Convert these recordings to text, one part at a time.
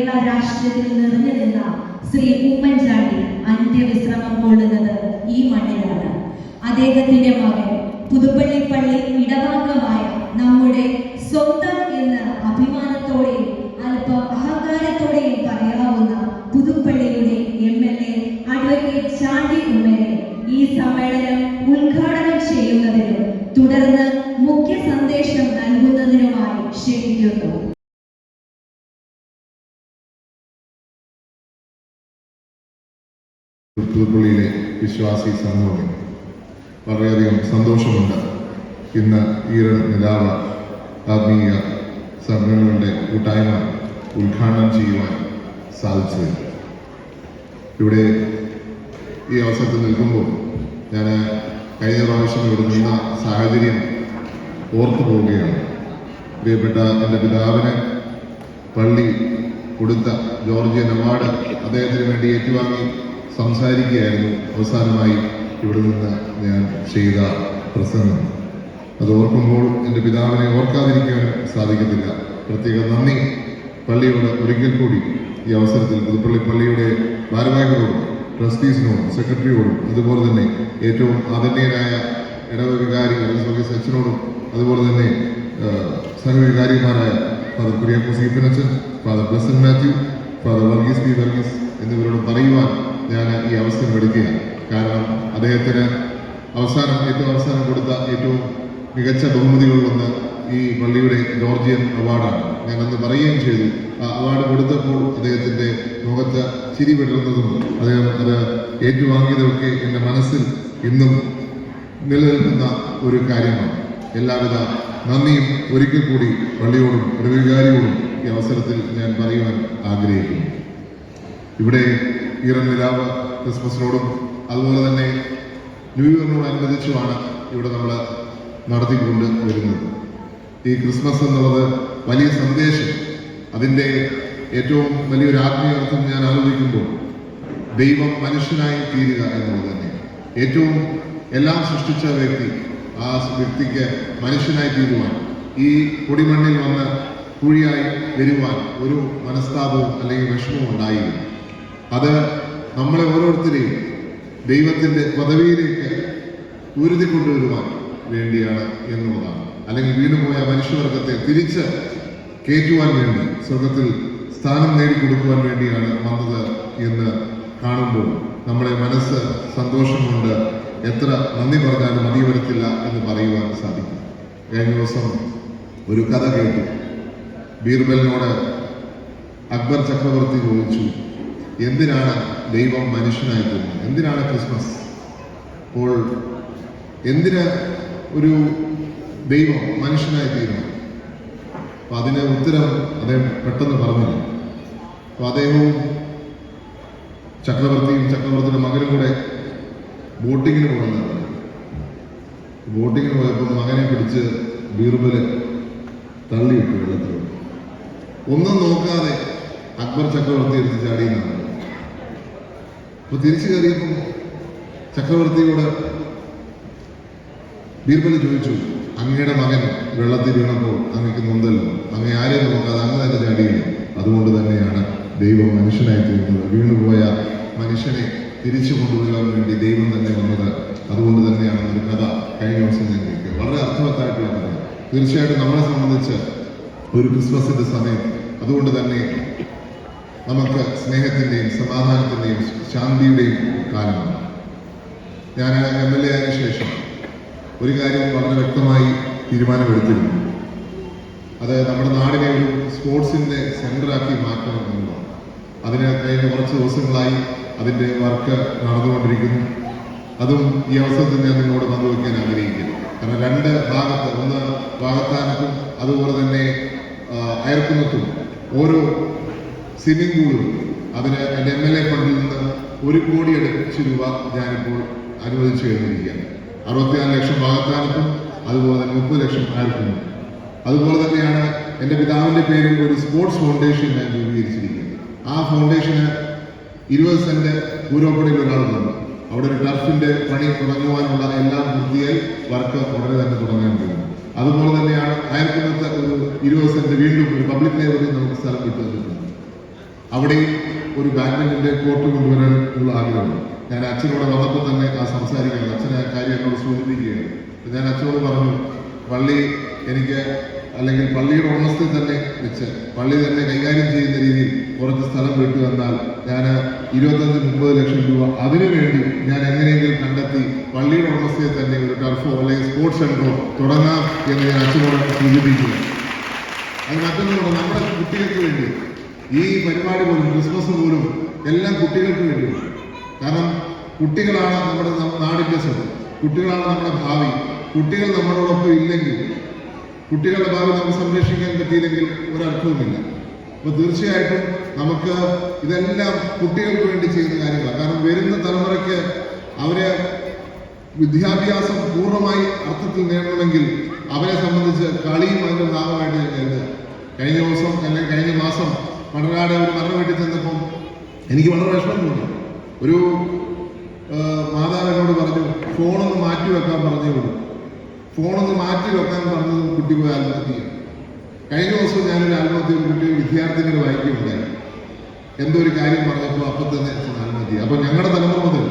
കേരള രാഷ്ട്രീയത്തിൽ നിറഞ്ഞു നിന്ന ശ്രീ ഉമ്മൻചാണ്ടി അന്ത്യവിശ്രമം കൊള്ളുന്നത് ഈ മണ്ണിലാണ്. അദ്ദേഹത്തിന്റെ മകൻ പുതുപ്പള്ളിയിലെ വിശ്വാസി സമൂഹം. വളരെയധികം സന്തോഷമുണ്ട്. ഇന്ന് ഈരൺ നിലാവ് ആത്മീയ സംഘടനകളുടെ കൂട്ടായ്മ ഉദ്ഘാടനം ചെയ്യുവാൻ സാധിച്ചത്. ഇവിടെ ഈ അവസരത്തിൽ നിൽക്കുമ്പോൾ ഞാൻ കഴിഞ്ഞ പ്രാവശ്യം ഇവിടെ നിന്ന സാഹചര്യം ഓർത്തു പോവുകയാണ്. പ്രിയപ്പെട്ട എന്റെ പിതാവിന് പള്ളി കൊടുത്ത ജോർജിയൻ അവാർഡ് അദ്ദേഹത്തിന് വേണ്ടി ഏറ്റുവാങ്ങി. സംസാരിക്കുകയായിരുന്നു. അവസാനമായി ഇവിടെ നിന്ന് ഞാൻ ചെയ്ത പ്രസംഗം. അത് ഓർക്കുമ്പോൾ എന്റെ പിതാവിനെ ഓർക്കാതിരിക്കാൻ സാധിക്കത്തില്ല. പ്രത്യേക നന്ദി. പള്ളിയോട് ഒരിക്കൽ കൂടി ഈ അവസരത്തിൽ പുതുപ്പള്ളി പള്ളിയുടെ ഭാരവാഹികളോടും ട്രസ്റ്റീസിനോടും സെക്രട്ടറിയോടും അതുപോലെ തന്നെ ഏറ്റവും ആദരണീയനായ ഇടവ വികാരി സർവീസ് അച്ഛനോടും അതുപോലെ തന്നെ സഹവികാരിമാരായ father Kuriakose ഈപ്പനച്ചൻ father Blessen Mathew father Varghese P Varghese എന്നിവരോട് പറയുവാൻ ഞാൻ ഈ അവസരം എടുക്കുകയാണ് കാരണം അദ്ദേഹത്തിന് അവസാനം ഏറ്റവും അവസാനം കൊടുത്ത ഏറ്റവും മികച്ച ബഹുമതികളിലൊന്ന് ഈ പള്ളിയുടെ ജോർജിയൻ അവാർഡാണ്. ഞാൻ അന്ന് പറയുകയും ചെയ്തു. ആ അവാർഡ് കൊടുത്തപ്പോൾ അദ്ദേഹത്തിന്റെ മുഖത്ത് ചിരി വിടർന്നതും അദ്ദേഹം അത് ഏറ്റുവാങ്ങിയതൊക്കെ എന്റെ മനസ്സിൽ ഇന്നും നിലനിൽക്കുന്ന ഒരു കാര്യമാണ്. എല്ലാവിധ നന്ദിയും ഒരിക്കൽ കൂടി പള്ളിയോടും ഇടവികാരിയോടും ഈ അവസരത്തിൽ ഞാൻ പറയുവാൻ ആഗ്രഹിക്കുന്നു. ഇവിടെ ഈറൻ നിലാവ് ക്രിസ്മസിനോടും അതുപോലെ തന്നെ ന്യൂ ഇയറിനോടനുബന്ധിച്ചുമാണ് ഇവിടെ നമ്മൾ നടത്തിക്കൊണ്ട് വരുന്നത്. ഈ ക്രിസ്മസ് എന്നുള്ളത് വലിയ സന്ദേശം. അതിന്റെ ഏറ്റവും വലിയൊരു ആത്മീയ അർത്ഥം ഞാൻ ആലോചിക്കുമ്പോൾ ദൈവം മനുഷ്യനായി തീരുക എന്നുള്ളത് തന്നെ. ഏറ്റവും എല്ലാം സൃഷ്ടിച്ച വ്യക്തി ആ വ്യക്തിക്ക് മനുഷ്യനായി തീരുവാൻ ഈ പൊടിമണ്ണിൽ വന്ന് കുഴിയായി വരുവാൻ ഒരു മനസ്താപവും അല്ലെങ്കിൽ വിഷമവും ഉണ്ടായിരുന്നു അത് നമ്മളെ ഓരോരുത്തരെയും ദൈവത്തിന്റെ പദവിയിലേക്ക് ഉരുതി കൊണ്ടുവരുവാൻ വേണ്ടിയാണ് എന്നുള്ളതാണ്. അല്ലെങ്കിൽ വീണുപോയ മനുഷ്യവർഗത്തെ തിരിച്ച് കയറ്റുവാൻ വേണ്ടി സ്വർഗത്തിൽ സ്ഥാനം നേടിക്കൊടുക്കുവാൻ വേണ്ടിയാണ് വന്നത് എന്ന് കാണുമ്പോൾ നമ്മുടെ മനസ്സ് സന്തോഷം കൊണ്ട് എത്ര നന്ദി പറഞ്ഞാലും മതി വരത്തില്ല എന്ന് പറയുവാൻ സാധിക്കും. കഴിഞ്ഞ ദിവസം ഒരു കഥ കേട്ടു. ബീർബലിനോട് അക്ബർ ചക്രവർത്തി ചോദിച്ചു എന്തിനാണ് ദൈവം മനുഷ്യനായി തീർന്നത് എന്തിനാണ് ക്രിസ്മസ്? അപ്പോൾ എന്തിന് ഒരു ദൈവം മനുഷ്യനായി തീരുന്നു അപ്പൊ അതിന് ഉത്തരം അദ്ദേഹം പെട്ടെന്ന് പറഞ്ഞില്ല. അപ്പൊ അദ്ദേഹവും ചക്രവർത്തിയും ചക്രവർത്തിയുടെ മകനും കൂടെ ബോട്ടിങ്ങിന് പോകുന്നതാണ്. ബോട്ടിങ്ങിന് പോയപ്പോൾ മകനെ പിടിച്ച് ബീർബൽ തള്ളിയിട്ടു വെള്ളത്തിലോട്ട്. ഒന്നും നോക്കാതെ അക്ബർ ചക്രവർത്തി എടുത്ത് ചാടിയെന്നാണ് അപ്പൊ തിരിച്ചു കയറിയപ്പം ചക്രവർത്തിയോട് ബീർബൽ ചോദിച്ചു അങ്ങയുടെ മകൻ വെള്ളത്തിൽ വീണപ്പോൾ അങ്ങക്ക് നൊന്തല്ലോ? അങ്ങ് ആരെയും നോക്കാതെ അങ്ങ് തന്നെ ചാടിയില്ല അതുകൊണ്ട് തന്നെയാണ് ദൈവം മനുഷ്യനായി തീരുന്നത് വീണുപോയ മനുഷ്യനെ തിരിച്ചു കൊണ്ടുവരാൻ വേണ്ടി ദൈവം തന്നെ വന്നത്. അതുകൊണ്ട് തന്നെയാണ് ഒരു കഥ കഴിഞ്ഞ ദിവസം ഞാൻ കേൾക്കുക വളരെ അർത്ഥവത്തായിട്ടുള്ള കഥ തീർച്ചയായിട്ടും നമ്മളെ സംബന്ധിച്ച് ഒരു ക്രിസ്മസിന്റെ സമയം. അതുകൊണ്ട് തന്നെ നമുക്ക് സ്നേഹത്തിന്റെയും സമാധാനത്തിന്റെയും ശാന്തിയുടെയും കാലമാണ്. ഞാൻ എം എൽ എ ആയ ശേഷം ഒരു കാര്യം വളരെ വ്യക്തമായി തീരുമാനമെടുത്തിരുന്നു. അത് നമ്മുടെ നാടിനെ ഒരു സ്പോർട്സിന്റെ സെന്ററാക്കി മാറ്റണം എന്നുള്ളതാണ്. അതിന് കഴിഞ്ഞ കുറച്ച് ദിവസങ്ങളായി അതിന്റെ വർക്ക് നടന്നുകൊണ്ടിരിക്കുന്നു. അതും ഈ അവസരത്തിൽ ഞാൻ നിങ്ങളോട് പങ്കുവയ്ക്കാൻ ആഗ്രഹിക്കുന്നു. കാരണം രണ്ട് ഭാഗത്ത് ഒന്ന് ഭാഗത്താനത്തും അതുപോലെ തന്നെ അയർക്കുന്നത്തും ഓരോ സ്വിമ്മിംഗ് പൂളും അതിന് എന്റെ എം എൽ എ ഫണ്ടിൽ നിന്ന് ഒരു കോടി അടച്ച് രൂപ ഞാനിപ്പോൾ അനുവദിച്ചു കഴിഞ്ഞിരിക്കുകയാണ്. അറുപത്തിനാല് ലക്ഷം ഭാഗത്താനത്തും അതുപോലെ തന്നെ മുപ്പത് ലക്ഷം ആയിരത്തിനും അതുപോലെ തന്നെയാണ് എന്റെ പിതാവിന്റെ പേരിൽ ഒരു സ്പോർട്സ് ഫൗണ്ടേഷൻ ഞാൻ രൂപീകരിച്ചിരിക്കുന്നത്. ആ ഫൗണ്ടേഷന് ഇരുപത് സെന്റ് പൂരോപ്പടിയിൽ ഒരാൾ തന്നു. അവിടെ ഒരു ടർഫിന്റെ പണി തുടങ്ങുവാനുള്ള എല്ലാം പൂർത്തിയായി വർക്ക് ഉടനെ തന്നെ തുടങ്ങാൻ പോകുന്നു അതുപോലെ തന്നെയാണ് ആയിരത്തി ഒരു ഇരുപത് സെന്റ് വീണ്ടും ഒരു പബ്ലിക് ലൈബ്രറി നമുക്ക് സ്ഥലം വിട്ടു അവിടെയും ഒരു ബാഡ്മിന്റന്റെ കോർട്ട് കൊണ്ടുവരാൻ ഉള്ള ആഗ്രഹമുണ്ട്. ഞാൻ അച്ഛനോട് വന്നപ്പോൾ തന്നെ ആ സംസാരിക്കുകയാണ്. അച്ഛനെ ആ കാര്യം എന്നോട് സൂചിപ്പിക്കുകയാണ്. ഞാൻ അച്ഛനോട് പറഞ്ഞു പള്ളി എനിക്ക് അല്ലെങ്കിൽ പള്ളിയുടെ ഉടമസ്ഥയിൽ തന്നെ വെച്ച് പള്ളി തന്നെ കൈകാര്യം ചെയ്യുന്ന രീതിയിൽ കുറച്ച് സ്ഥലം വിട്ടു വന്നാൽ ഞാൻ ഇരുപത്തഞ്ച് മുപ്പത് ലക്ഷം രൂപ അതിനുവേണ്ടി ഞാൻ എങ്ങനെയെങ്കിലും കണ്ടെത്തി പള്ളിയുടെ ഉടമസ്ഥയിൽ തന്നെ ഒരു ടർഫോ അല്ലെങ്കിൽ സ്പോർട്സ് സെന്ററോ തുടങ്ങാം എന്ന് ഞാൻ അച്ഛനോട് സൂചിപ്പിക്കുക അത് മറ്റൊന്നുകൊണ്ട് നമ്മുടെ കുട്ടികൾക്ക് വേണ്ടി ഈ പരിപാടി പോലും ക്രിസ്മസ് പോലും എല്ലാം കുട്ടികൾക്ക് വേണ്ടിയാണ് കാരണം കുട്ടികളാണ് നമ്മുടെ നാടിന്റെ സ്വന്തം കുട്ടികളാണ് നമ്മുടെ ഭാവി. കുട്ടികൾ നമ്മളോടൊപ്പം ഇല്ലെങ്കിൽ കുട്ടികളുടെ ഭാവി നമുക്ക് സംരക്ഷിക്കാൻ പറ്റിയില്ലെങ്കിൽ ഒരർത്ഥവുമില്ല. അപ്പൊ തീർച്ചയായിട്ടും നമുക്ക് ഇതെല്ലാം കുട്ടികൾക്ക് വേണ്ടി ചെയ്യുന്ന കാര്യങ്ങളാണ്. കാരണം വരുന്ന തലമുറയ്ക്ക് അവരെ വിദ്യാഭ്യാസം പൂർണമായി അർത്ഥത്തിൽ നേടണമെങ്കിൽ അവരെ സംബന്ധിച്ച് കളിയും അതിന്റെ ഭാഗമായിട്ട് കഴിഞ്ഞ ദിവസം അല്ലെങ്കിൽ കഴിഞ്ഞ മാസം പടനാട് ഒരു മരണ വീട്ടിൽ ചെന്നപ്പം എനിക്ക് വളരെ വിഷമം തോന്നി ഒരു മാതാവ് എന്നോട് പറഞ്ഞു ഫോണൊന്ന് മാറ്റി വെക്കാൻ പറഞ്ഞു വിടും. ഫോണൊന്ന് മാറ്റി വെക്കാൻ പറഞ്ഞത് കുട്ടി പോയി ആത്മഹത്യ കഴിഞ്ഞ ദിവസം ഞാനൊരു ആത്മഹത്യ ഒരു കുട്ടി വിദ്യാർത്ഥിനികൾ വായിക്കുകയുണ്ടായി. എന്തോ ഒരു കാര്യം പറഞ്ഞപ്പോൾ അപ്പം തന്നെ ആത്മഹത്യ അപ്പോൾ അപ്പൊ ഞങ്ങളുടെ തലമുറ മുതൽ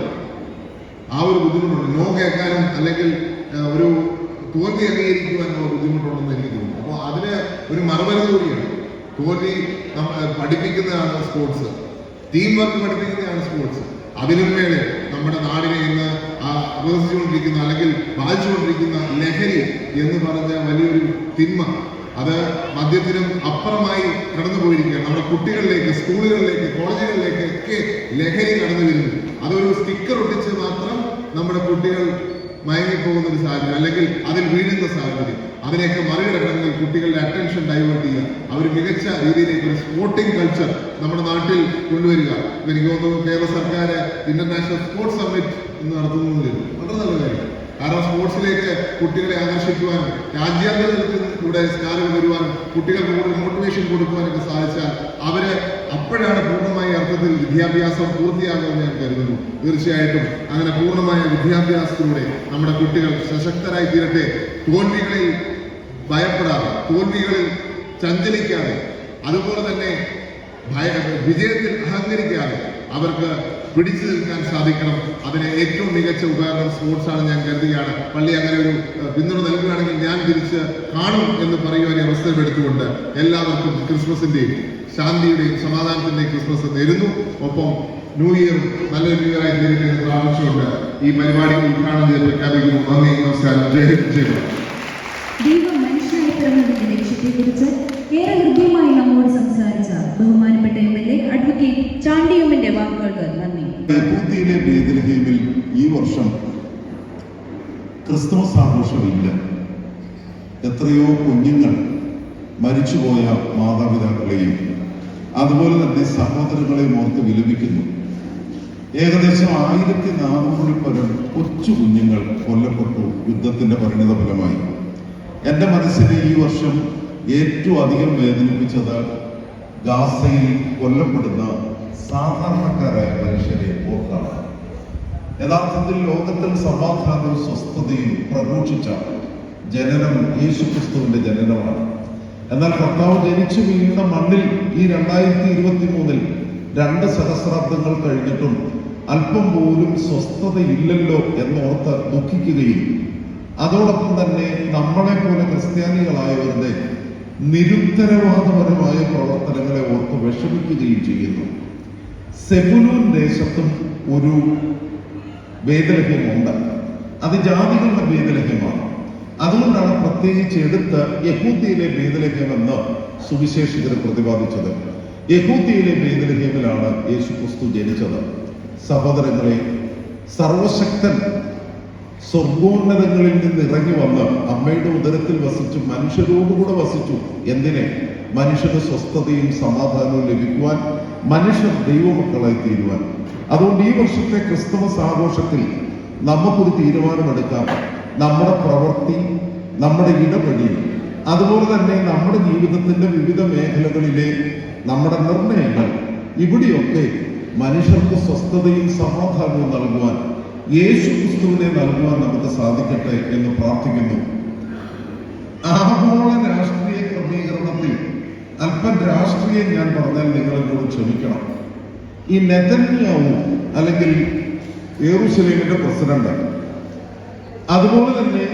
ആ ഒരു ബുദ്ധിമുട്ടുണ്ട്. നോ കേൾക്കാനും അല്ലെങ്കിൽ ഒരു തോൽവി അംഗീകരിക്കുവാനുള്ള ബുദ്ധിമുട്ടുണ്ടെന്ന് എനിക്ക് തോന്നുന്നു. അപ്പോൾ അതിന് ഒരു മറുപടി കൂടിയാണ്. നമ്മ പഠിപ്പിക്കുന്നതാണ് സ്പോർട്സ് ടീം വർക്ക് പഠിപ്പിക്കുന്നതാണ് സ്പോർട്സ് അതിനും മേലെ നമ്മുടെ നാടിനെ ഇന്ന് ആ അപഹസിച്ചുകൊണ്ടിരിക്കുന്ന അല്ലെങ്കിൽ ബാധിച്ചുകൊണ്ടിരിക്കുന്ന ലഹരി എന്ന് പറഞ്ഞ വലിയൊരു തിന്മ അത് മദ്യത്തിനും അപ്പുറമായി കടന്നു പോയിരിക്കുകയാണ് നമ്മുടെ കുട്ടികളിലേക്ക് സ്കൂളുകളിലേക്ക് കോളേജുകളിലേക്ക് ഒക്കെ ലഹരി കടന്നു വരുന്നു. അതൊരു സ്റ്റിക്കർ ഒട്ടിച്ച് മാത്രം നമ്മുടെ കുട്ടികൾ മയങ്ങിപ്പോകുന്ന ഒരു സാഹചര്യം അല്ലെങ്കിൽ അതിൽ വീഴുന്ന സാഹചര്യം. അതിനെയൊക്കെ മറികടക്കണമെങ്കിൽ കുട്ടികളുടെ അറ്റൻഷൻ ഡൈവേർട്ട് ചെയ്യുക. അവർ മികച്ച രീതിയിലേക്ക് ഒരു സ്പോർട്ടിംഗ് കൾച്ചർ നമ്മുടെ നാട്ടിൽ കൊണ്ടുവരിക. എനിക്ക് തോന്നുന്നു കേരള സർക്കാർ ഇന്റർനാഷണൽ സ്പോർട്സ് സമ്മിറ്റ് എന്ന് നടത്തുന്നതിൽ വളരെ നല്ല കാര്യം. കാരണം സ്പോർട്സിലേക്ക് കുട്ടികളെ ആകർഷിക്കുവാനും രാജ്യാന്തര തലത്തിൽ കൂടെ സ്റ്റാറുകൾ വരുവാനും കുട്ടികൾക്ക് കൂടുതൽ മോട്ടിവേഷൻ കൊടുക്കുവാനൊക്കെ സാധിച്ചാൽ അവർ അപ്പോഴാണ് പൂർണമായ അർത്ഥത്തിൽ വിദ്യാഭ്യാസം പൂർത്തിയാകുമെന്ന് ഞാൻ കരുതുന്നു. തീർച്ചയായിട്ടും അങ്ങനെ പൂർണമായ വിദ്യാഭ്യാസത്തിലൂടെ നമ്മുടെ കുട്ടികൾ സശക്തരായി തീരട്ടെ. തോൽവികളിൽ ഭയപ്പെടാതെ തോൽവികളിൽ ചഞ്ചലിക്കാതെ അതുപോലെ തന്നെ ഭയ വിജയത്തിൽ അഹങ്കരിക്കാതെ അവർക്ക് പിടിച്ചു നിൽക്കാൻ സാധിക്കണം. അതിന് ഏറ്റവും മികച്ച ഉപകരണം സ്പോർട്സ് ആണ് ഞാൻ കരുതുകയാണ്. പള്ളി അങ്ങനെ ഒരു പിന്തുണ നൽകുകയാണെങ്കിൽ ഞാൻ തിരിച്ച് കാണും എന്ന് പറയുവാൻ ഈ അവസരം എടുത്തുകൊണ്ട് എല്ലാവർക്കും ക്രിസ്മസിന്റെയും ശാന്തിയുടെയും സമാധാനത്തിന്റെയും ക്രിസ്മസ് നേരുന്നു. ഒപ്പം ന്യൂ ഇയർ നല്ലൊരു ന്യൂ ഇയർ ആയി തീരട്ടെ എന്ന് പ്രാർത്ഥിച്ചുകൊണ്ട് ഈ പരിപാടി ഉദ്ഘാടനം ചെയ്ത് പ്രഖ്യാപിക്കുന്നു. നന്ദി നമസ്കാരം. ജയ ഹിന്ദ് ജയ ഭാരത്. ദൈവം മനുഷ്യനായി പിറന്നതിന്റെ ലക്ഷ്യത്തെക്കുറിച്ച് ഏറെ ഹൃദ്യമായി നമ്മോട് സംസാരിച്ച ബഹുമാനപ്പെട്ട എം എൽ എ അഡ്വക്കേറ്റ് ചാണ്ടിയമ്മന്റെ വാക്കുകൾക്ക് നന്ദി. യഹൂദിയിലെ ബേദലഹേമിൽ ഈ വർഷം ക്രിസ്തുമസ് ആഘോഷമില്ല. എത്രയോ കുഞ്ഞുങ്ങൾ മരിച്ചുപോയ മാതാപിതാക്കളെയും അതുപോലെ തന്നെ സഹോദരങ്ങളെ ഓർത്ത് വിലപിക്കുന്നു. ഏകദേശം ആയിരത്തി നാനൂറിൽ പരം കൊച്ചു കുഞ്ഞുങ്ങൾ കൊല്ലപ്പെട്ടു യുദ്ധത്തിന്റെ പരിണിത ഫലമായി. എന്റെ മനസ്സിനെ ഈ വർഷം ഏറ്റവും അധികം വേദനിപ്പിച്ചത് ഗാസയിൽ കൊല്ലപ്പെടുന്ന സാധാരണക്കാരായ മനുഷ്യരെ ഓർത്താണ് യഥാർത്ഥത്തിൽ ലോകത്തിൽ സമാധാനവും സ്വസ്ഥതയും പ്രഘോഷിച്ച ജനനം യേശുക്രിസ്തുവിന്റെ ജനനമാണ്. എന്നാൽ കർത്താവ് ജനിച്ചു വീഴുന്ന മണ്ണിൽ ഈ രണ്ടായിരത്തി ഇരുപത്തി മൂന്നിൽ രണ്ട് സഹസ്രാബ്ദങ്ങൾ കഴിഞ്ഞിട്ടും അല്പം പോലും സ്വസ്ഥതയില്ലല്ലോ എന്നോർത്ത് ദുഃഖിക്കുകയും അതോടൊപ്പം തന്നെ നമ്മളെ പോലെ ക്രിസ്ത്യാനികളായവരുടെ നിരുത്തരവാദപരമായ പ്രവർത്തനങ്ങളെ ഓർത്ത് വിഷമിക്കുകയും ചെയ്യുന്നു. സെബുലൂൻ ദേശത്തും ഒരു വേദലഹ്യമുണ്ട്. അത് ജാതികളുടെ വേദലഹ്യമാണ്. അതുകൊണ്ടാണ് പ്രത്യേകിച്ച് എടുത്ത് യഹൂദിയിലെ ഭേദലഹ്യമെന്ന് സുവിശേഷകർ പ്രതിപാദിച്ചത്. യഹൂദിയിലെ ഭേദലഹ്യമിലാണ് യേശു ക്രിസ്തു ജനിച്ചത്. സഹോദരങ്ങളെ സർവശക്തൻ സ്വർഗോന്നതങ്ങളിൽ നിന്ന് ഇറങ്ങി വന്ന് അമ്മയുടെ ഉദരത്തിൽ വസിച്ചു മനുഷ്യരോടുകൂടെ വസിച്ചു. എന്തിനെ? മനുഷ്യന് സ്വസ്ഥതയും സമാധാനവും ലഭിക്കുവാൻ മനുഷ്യർ ദൈവമക്കളായി തീരുവാൻ. അതുകൊണ്ട് ഈ വർഷത്തെ ക്രിസ്തുമസ് ആഘോഷത്തിൽ നമുക്കൊരു തീരുമാനമെടുക്കാം. നമ്മുടെ പ്രവൃത്തി നമ്മുടെ ഇടപെടി അതുപോലെ തന്നെ നമ്മുടെ ജീവിതത്തിന്റെ വിവിധ മേഖലകളിലെ നമ്മുടെ നിർണയങ്ങൾ ഇവിടെയൊക്കെ മനുഷ്യർക്ക് സ്വസ്ഥതയും സമാധാനവും നൽകുവാൻ യേശു ക്രിസ്തുവിനെ നൽകുവാൻ നമുക്ക് സാധിക്കട്ടെ എന്ന് പ്രാർത്ഥിക്കുന്നു. ആഗോള രാഷ്ട്രീയ ക്രമീകരണത്തിൽ അല്പ രാഷ്ട്രീയം ഞാൻ പറഞ്ഞാൽ നിങ്ങളെന്നോട് ക്ഷമിക്കണം. ഈ നെതന്യാവും അല്ലെങ്കിൽ പ്രസിഡന്റ് അതുപോലെ തന്നെ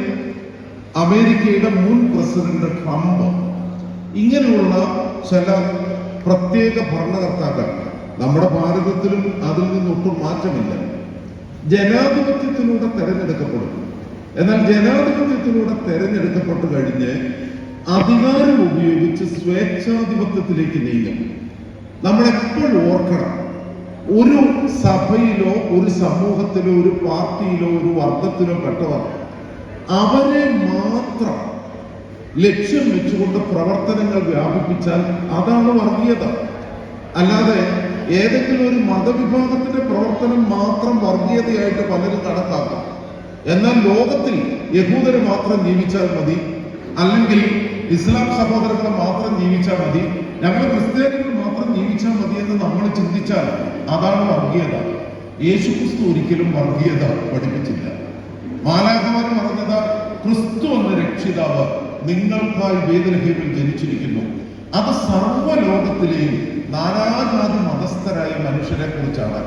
അമേരിക്കയുടെ മുൻ പ്രസിഡന്റ് ട്രംപ് ഇങ്ങനെയുള്ള ചില പ്രത്യേക ഭരണകർത്താക്കൾ നമ്മുടെ ഭാരതത്തിലും അതിൽ നിന്നൊട്ടും മാറ്റമില്ല. ജനാധിപത്യത്തിലൂടെ തെരഞ്ഞെടുക്കപ്പെടും. എന്നാൽ ജനാധിപത്യത്തിലൂടെ തെരഞ്ഞെടുക്കപ്പെട്ടു കഴിഞ്ഞ് അധികാരം ഉപയോഗിച്ച് സ്വേച്ഛാധിപത്യത്തിലേക്ക് നീങ്ങും. നമ്മൾ എപ്പോഴും ഓർക്കണം ഒരു സഭയിലോ ഒരു സമൂഹത്തിലോ ഒരു പാർട്ടിയിലോ ഒരു വർഗത്തിലോ പെട്ടവർ അവരെ മാത്രം ലക്ഷ്യം വെച്ചുകൊണ്ട് പ്രവർത്തനങ്ങൾ വ്യാപിപ്പിച്ചാൽ അതാണ് വർഗീയത. അല്ലാതെ ഏതെങ്കിലും ഒരു മതവിഭാഗത്തിന്റെ പ്രവർത്തനം മാത്രം വർഗീയതയായിട്ട് പലരും കണക്കാക്കാം എന്നാൽ ലോകത്തിൽ യഹൂദരെ മാത്രം ജീവിച്ചാൽ മതി അല്ലെങ്കിൽ ഇസ്ലാം സഹോദരങ്ങളെ മാത്രം ജീവിച്ചാൽ മതി ഞങ്ങൾ ക്രിസ്ത്യാനികൾ മാത്രം ജീവിച്ചാൽ മതി എന്ന് നമ്മൾ ചിന്തിച്ചാൽ അതാണ് വർഗീയത. യേശു ക്രിസ്തു ഒരിക്കലും വർഗീയത പഠിപ്പിച്ചില്ല. മാലാഖമാർ പറഞ്ഞത് ക്രിസ്തു എന്ന രക്ഷിതാവ് നിങ്ങൾക്കായി വേദനഹീമിൽ ജനിച്ചിരിക്കുന്നു. അത് സർവലോകത്തിലെയും നാനാജാതി മതസ്ഥരായ മനുഷ്യരെ കുറിച്ചാണ്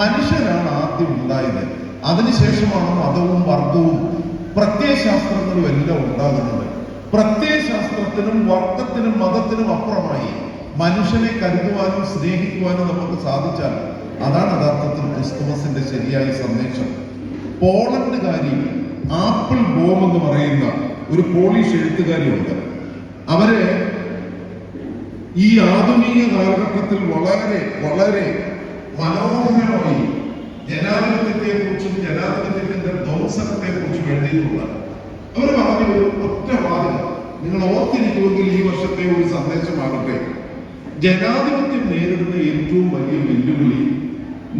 മനുഷ്യരാണ് ആദ്യം ഉണ്ടായത്. അതിനുശേഷമാണ് മതവും വർഗവും പ്രത്യയശാസ്ത്രങ്ങളും എല്ലാം ഉണ്ടാകുന്നത്. പ്രത്യയശാസ്ത്രത്തിനും വർഗത്തിനും മതത്തിനും അപ്പുറമായി. മനുഷ്യനെ കരുതുവാനും സ്നേഹിക്കുവാനും നമുക്ക് സാധിച്ചാൽ അതാണ് യഥാർത്ഥത്തിൽ ക്രിസ്തുമസിന്റെ ശരിയായ സന്ദേശം. പോളണ്ടുകാരി ആപ്പിൾ ബോം എന്ന് പറയുന്ന ഒരു പോളിഷ് എഴുത്തുകാരിയുണ്ട്. അവർ ഈ ആധുനിക കാലഘട്ടത്തിൽ വളരെ വളരെ മനോഹരമായി ജനാധിപത്യത്തെ കുറിച്ചും ജനാധിപത്യത്തിന്റെ ധ്വംസനത്തെ കുറിച്ചും എഴുതിയിട്ടുള്ള അവർ പറഞ്ഞ ഒരു ഒറ്റ വാദം നിങ്ങൾ ഓർത്തിരിക്കുമെങ്കിൽ ഈ വർഷത്തെ ഒരു സന്ദേശമാകട്ടെ. ജനാധിപത്യം നേരിടുന്ന ഏറ്റവും വലിയ വെല്ലുവിളി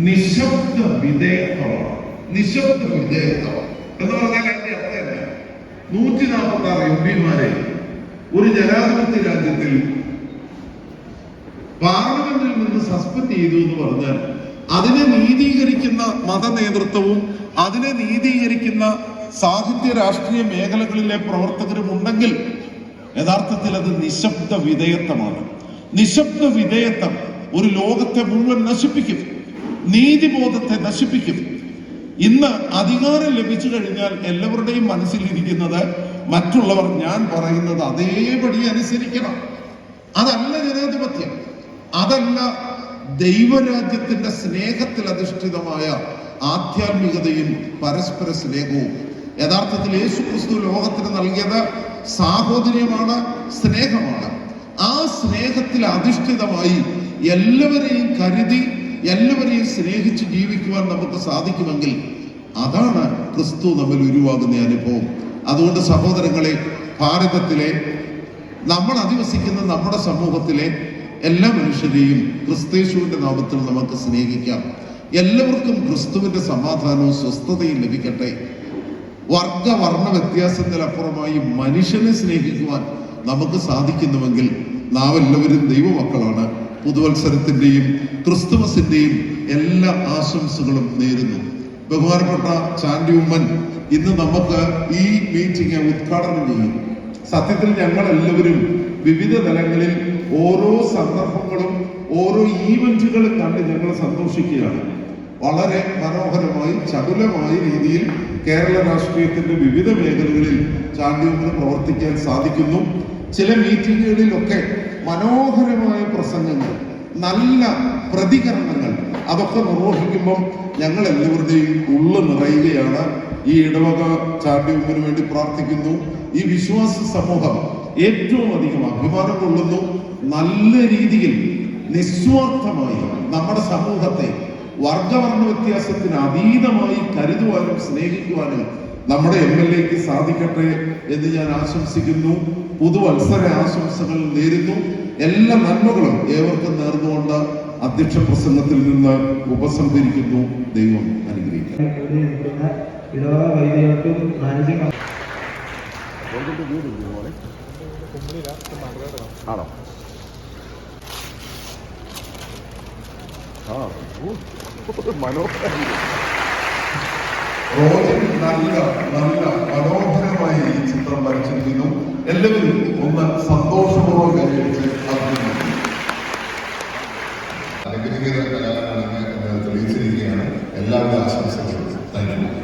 നിശബ്ദ വിധേയത്വമാണ്. നിശബ്ദ വിധേയത്വം എന്ന് പറഞ്ഞാൽ അതിന്റെ അർത്ഥം എന്താ? നൂറ്റി നാൽപ്പത്തി ആറ് എം പിമാരെ ഒരു ജനാധിപത്യ രാജ്യത്തിൽ പാർലമെന്റിൽ നിന്ന് സസ്പെൻഡ് ചെയ്തു എന്ന് പറഞ്ഞാൽ അതിനെ നീതീകരിക്കുന്ന മത നേതൃത്വവും അതിനെ നീതീകരിക്കുന്ന സാഹിത്യ രാഷ്ട്രീയ മേഖലകളിലെ പ്രവർത്തകരും ഉണ്ടെങ്കിൽ യഥാർത്ഥത്തിൽ അത് നിശബ്ദ വിധേയത്വമാണ്. നിശബ്ദ വിധേയത്വം ഒരു ലോകത്തെ മുഴുവൻ നശിപ്പിക്കും. നീതിബോധത്തെ നശിപ്പിക്കും. ഇന്ന് അധികാരം ലഭിച്ചു കഴിഞ്ഞാൽ എല്ലാവരുടെയും മനസ്സിലിരിക്കുന്നത് മറ്റുള്ളവർ ഞാൻ പറയുന്നത് അതേപടി അനുസരിക്കണം. അതല്ല ജനാധിപത്യം. അതല്ല ദൈവരാജ്യത്തിന്റെ സ്നേഹത്തിൽ അധിഷ്ഠിതമായ ആധ്യാത്മികതയും പരസ്പര സ്നേഹവും. യഥാർത്ഥത്തിൽ യേശു ക്രിസ്തു ലോകത്തിന് നൽകിയത് സാഹോദര്യമാണ് സ്നേഹമാണ്. ആ സ്നേഹത്തിൽ അധിഷ്ഠിതമായി എല്ലാവരെയും കരുതി എല്ലാവരെയും സ്നേഹിച്ച് ജീവിക്കുവാൻ നമുക്ക് സാധിക്കുമെങ്കിൽ അതാണ് ക്രിസ്തു നമ്മൾ ഉരുവാകുന്ന അനുഭവം. അതുകൊണ്ട് സഹോദരങ്ങളെ ഭാരതത്തിലെ നമ്മൾ അധിവസിക്കുന്ന നമ്മുടെ സമൂഹത്തിലെ എല്ലാ മനുഷ്യരെയും ക്രിസ്തേശുവിന്റെ നാമത്തിൽ നമുക്ക് സ്നേഹിക്കാം. എല്ലാവർക്കും ക്രിസ്തുവിന്റെ സമാധാനവും സ്വസ്ഥതയും ലഭിക്കട്ടെ. വർഗ വർണ വ്യത്യാസത്തിനപ്പുറമായി മനുഷ്യനെ സ്നേഹിക്കുവാൻ നമുക്ക് സാധിക്കുന്നുവെങ്കിൽ നാം എല്ലാവരും ദൈവമക്കളാണ്. പുതുവത്സരത്തിന്റെയും ക്രിസ്തുമസിന്റെയും എല്ലാ ആശംസകളും നേരുന്നു. ബഹുമാനപ്പെട്ട ചാണ്ടി ഉമ്മൻ ഇന്ന് നമുക്ക് ഈ മീറ്റിംഗ് ഉദ്ഘാടനം ചെയ്യും. സത്യത്തിൽ ഞങ്ങൾ എല്ലാവരും വിവിധ തലങ്ങളിൽ ഓരോ സന്ദർഭങ്ങളും ഓരോ ഈവന്റുകളും കണ്ട് ഞങ്ങൾ സന്തോഷിക്കുകയാണ്. വളരെ മനോഹരമായി ചടുലമായ രീതിയിൽ കേരള രാഷ്ട്രീയത്തിന്റെ വിവിധ മേഖലകളിൽ ചാണ്ടിയമ്മന് പ്രവർത്തിക്കാൻ സാധിക്കുന്നു. ചില മീറ്റിങ്ങുകളിലൊക്കെ മനോഹരമായ പ്രസംഗങ്ങൾ നല്ല പ്രതികരണങ്ങൾ അതൊക്കെ നിർവഹിക്കുമ്പം ഞങ്ങൾ എല്ലാവരുടെയും ഉള്ളു നിറയുകയാണ്. ഈ ഇടവക ചാണ്ടിയമ്മന് വേണ്ടി പ്രാർത്ഥിക്കുന്നു. ഈ വിശ്വാസ സമൂഹം ഏറ്റവും അധികം അഭിമാനം കൊള്ളുന്നു. നല്ല രീതിയിൽ നിസ്വാർത്ഥമായി നമ്മുടെ സമൂഹത്തെ വർഗവർണ വ്യത്യാസത്തിന് അതീതമായി കരുതുവാനും സ്നേഹിക്കുവാനും നമ്മുടെ എം എൽ എക്ക് സാധിക്കട്ടെ എന്ന് ഞാൻ ആശംസിക്കുന്നു. പുതുവത്സര ആശംസകൾ നേരുന്നു. എല്ലാ നന്മകളും ഏവർക്കും നേർന്നുകൊണ്ട് അധ്യക്ഷ പ്രസംഗത്തിൽ നിന്ന് ഉപസംഹരിക്കുന്നു. ദൈവം അനുഗ്രഹിക്കും ഇവിടെ നിൽക്കുന്ന ഇടവക വൈദികർക്കും മാനസിക ആണോ റോജിൻ നല്ല നല്ല മനോഹരമായി ഈ ചിത്രം വരച്ചിരിക്കുന്നു. എല്ലാവരും ഒന്ന് സന്തോഷപൂർവം കൈയടിച്ച് അഭിനന്ദിക്കുന്നു അനുഗ്രഹീത കലാകാരനാണ് തെളിയിച്ചിരിക്കുകയാണ്. എല്ലാവരുടെ ആശംസകളും. Thank you.